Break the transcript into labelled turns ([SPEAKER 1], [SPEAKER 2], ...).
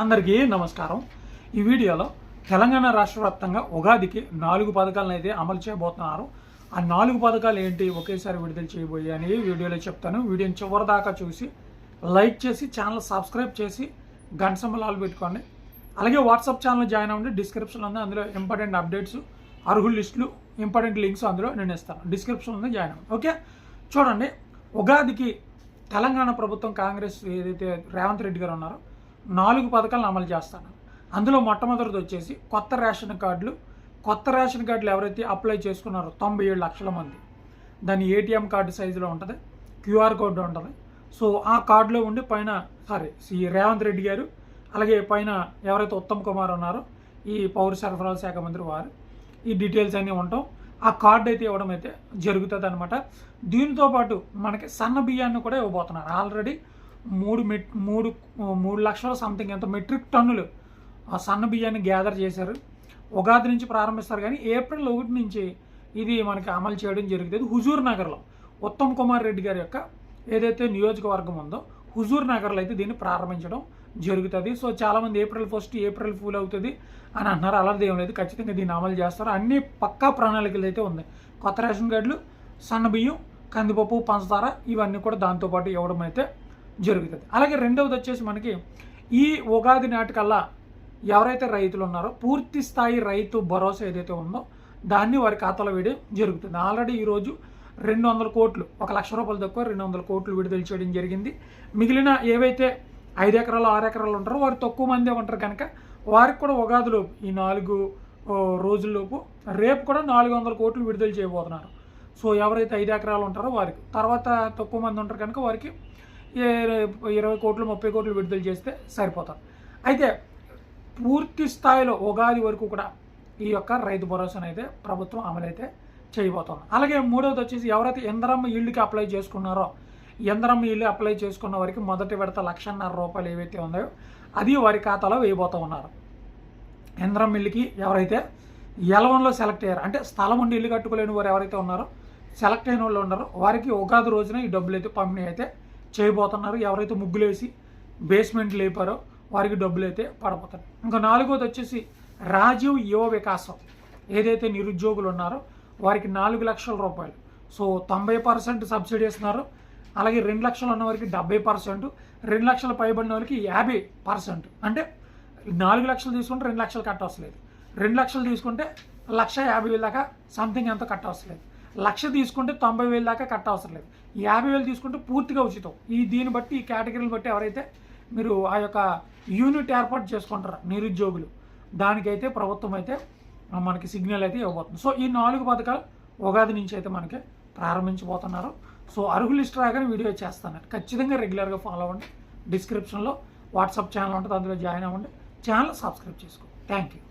[SPEAKER 1] అందరికీ నమస్కారం. ఈ వీడియోలో తెలంగాణ రాష్ట్ర వ్యాప్తంగా ఉగాదికి నాలుగు పథకాలను అయితే అమలు చేయబోతున్నారు. ఆ నాలుగు పథకాలు ఏంటి? ఒకేసారి విడుదల చేయబోయే అని వీడియోలో చెప్తాను. వీడియోని చివరి దాకా చూసి లైక్ చేసి ఛానల్ సబ్స్క్రైబ్ చేసి గంట పెట్టుకోండి. అలాగే వాట్సాప్ ఛానల్ జాయిన్ అవ్వండి. డిస్క్రిప్షన్ ఉంది. అందులో ఇంపార్టెంట్ అప్డేట్స్ అర్హుల లిస్టులు ఇంపార్టెంట్ లింక్స్ అందులో నేను ఇస్తాను. డిస్క్రిప్షన్ ఉంది. జాయిన్ అవ్వండి. ఓకే? చూడండి. ఉగాదికి తెలంగాణ ప్రభుత్వం కాంగ్రెస్ ఏదైతే రేవంత్ రెడ్డి గారు ఉన్నారో నాలుగు పథకాలను అమలు చేస్తాను. అందులో మొట్టమొదటిది వచ్చేసి కొత్త రేషన్ కార్డులు. కొత్త రేషన్ కార్డులు ఎవరైతే అప్లై చేసుకున్నారో తొంభై ఏడు లక్షల మంది. దాని ఏటీఎం కార్డు సైజులో ఉంటుంది క్యూఆర్ కోడ్ ఉంటుంది. సో ఆ కార్డులో ఉండి పైన సారీ శ్రీ రేవంత్ రెడ్డి గారు అలాగే పైన ఎవరైతే ఉత్తమ్ కుమార్ ఉన్నారో ఈ పౌర సరఫరాల శాఖ మంత్రి వారు ఈ డీటెయిల్స్ అన్నీ ఉంటాం. ఆ కార్డు అయితే ఇవ్వడం అయితే జరుగుతుంది అనమాట దీంతో పాటు మనకి సన్న బియ్యాన్ని కూడా ఇవ్వబోతున్నారు. ఆల్రెడీ మూడు మెట్ మూడు మూడు లక్షల సంథింగ్ ఎంత మెట్రిక్ టన్నులు ఆ సన్న బియ్యాన్ని గ్యాదర్ చేశారు. ఉగాది నుంచి ప్రారంభిస్తారు కానీ ఏప్రిల్ ఒకటి నుంచి ఇది మనకి అమలు చేయడం జరుగుతుంది. హుజూర్ నగర్లో ఉత్తమ్ కుమార్ రెడ్డి గారి యొక్క ఏదైతే నియోజకవర్గం ఉందో హుజూర్ నగర్లో అయితే దీన్ని ప్రారంభించడం జరుగుతుంది. సో చాలామంది ఏప్రిల్ ఫస్ట్ ఏప్రిల్ ఫూల్ అవుతుంది అని అంటున్నారు అలాంటిది ఏం లేదు. ఖచ్చితంగా దీన్ని అమలు చేస్తారు. అన్ని పక్కా ప్రణాళికలు అయితే ఉన్నాయి. కొత్త రేషన్ కార్డులు సన్న బియ్యం కందిపప్పు పంచదార ఇవన్నీ కూడా దాంతోపాటు ఇవ్వడం అయితే జరుగుతుంది. అలాగే రెండవది వచ్చేసి మనకి ఈ ఉగాది నాటికల్లా ఎవరైతే రైతులు ఉన్నారో పూర్తి స్థాయి రైతు భరోసా ఏదైతే ఉందో దాన్ని వారి ఖాతాలో వేయడం జరుగుతుంది. ఆల్రెడీ ఈరోజు రెండు వందల కోట్లు ఒక లక్ష రూపాయలు తక్కువ రెండు వందల కోట్లు విడుదల చేయడం జరిగింది. మిగిలిన ఏవైతే ఐదు ఎకరాలు ఆరు ఎకరాలు ఉంటారో వారు తక్కువ మందే ఉంటారు కనుక వారికి కూడా ఉగాదిలోపు ఈ నాలుగు రోజుల్లోపు రేపు కూడా నాలుగు వందల కోట్లు విడుదల చేయబోతున్నారు. సో ఎవరైతే ఐదు ఎకరాలు ఉంటారో వారికి తర్వాత తక్కువ మంది ఉంటారు కనుక వారికి ఇరవై కోట్లు ముప్పై కోట్లు విడుదల చేస్తే సరిపోతారు అయితే పూర్తి స్థాయిలో ఉగాది వరకు కూడా ఈ యొక్క రైతు భరోసాను అయితే ప్రభుత్వం అమలైతే చేయబోతోంది. అలాగే మూడవది వచ్చేసి ఎవరైతే ఇందరమ్మ ఇల్లుకి అప్లై చేసుకున్నారో ఇందరమ్మ ఇల్లు అప్లై చేసుకున్న వారికి మొదటి విడత లక్షన్నర రూపాయలు ఏవైతే ఉన్నాయో అది వారి ఖాతాలో వేయబోతూ ఉన్నారు. ఇంద్రం ఇల్లుకి ఎవరైతే ఎలవన్లో సెలెక్ట్ అయ్యారు అంటే స్థలం ఉండి ఇల్లు కట్టుకోలేని వారు ఎవరైతే ఉన్నారో సెలెక్ట్ అయిన వాళ్ళు ఉన్నారో వారికి ఉగాది రోజున ఈ డబ్బులు అయితే పంపిణీ అయితే చేయబోతున్నారు. ఎవరైతే ముగ్గులేసి బేస్మెంట్ లేపారో వారికి డబ్బులు అయితే పడబోతాయి. ఇంకా నాలుగోది వచ్చేసి రాజీవ్ యువ వికాసం. ఏదైతే నిరుద్యోగులు ఉన్నారో వారికి నాలుగు లక్షల రూపాయలు. సో తొంభై పర్సెంట్ సబ్సిడీ ఇస్తున్నారు. అలాగే రెండు లక్షలు ఉన్న వారికి డెబ్బై పర్సెంట్ రెండు లక్షల పైబడిన వారికి యాభై పర్సెంట్. అంటే నాలుగు లక్షలు తీసుకుంటే రెండు లక్షలు కట్టవసలేదు. రెండు లక్షలు తీసుకుంటే లక్ష యాభై దాకా సంథింగ్ ఎంత కట్టవసలేదు. లక్ష తీసుకుంటే తొంభై వేలు దాకా కట్టవసరం లేదు. యాభై వేలు తీసుకుంటే పూర్తిగా ఉచితం. ఈ దీన్ని బట్టి ఈ కేటగిరీని బట్టి ఎవరైతే మీరు ఆ యొక్క యూనిట్ ఏర్పాటు చేసుకుంటారు నిరుద్యోగులు దానికైతే ప్రభుత్వం అయితే మనకి సిగ్నల్ అయితే ఇవ్వబోతుంది. సో ఈ నాలుగు పథకాలు ఉగాది నుంచి అయితే మనకి ప్రారంభించబోతున్నారు. సో అర్హుల లిస్ట్ రాగానే వీడియో చేస్తాను. ఖచ్చితంగా రెగ్యులర్గా ఫాలో అవ్వండి. డిస్క్రిప్షన్లో వాట్సాప్ ఛానల్ ఉంటుంది. అందులో జాయిన్ అవ్వండి. ఛానల్ సబ్స్క్రైబ్ చేసుకోండి థ్యాంక్ యూ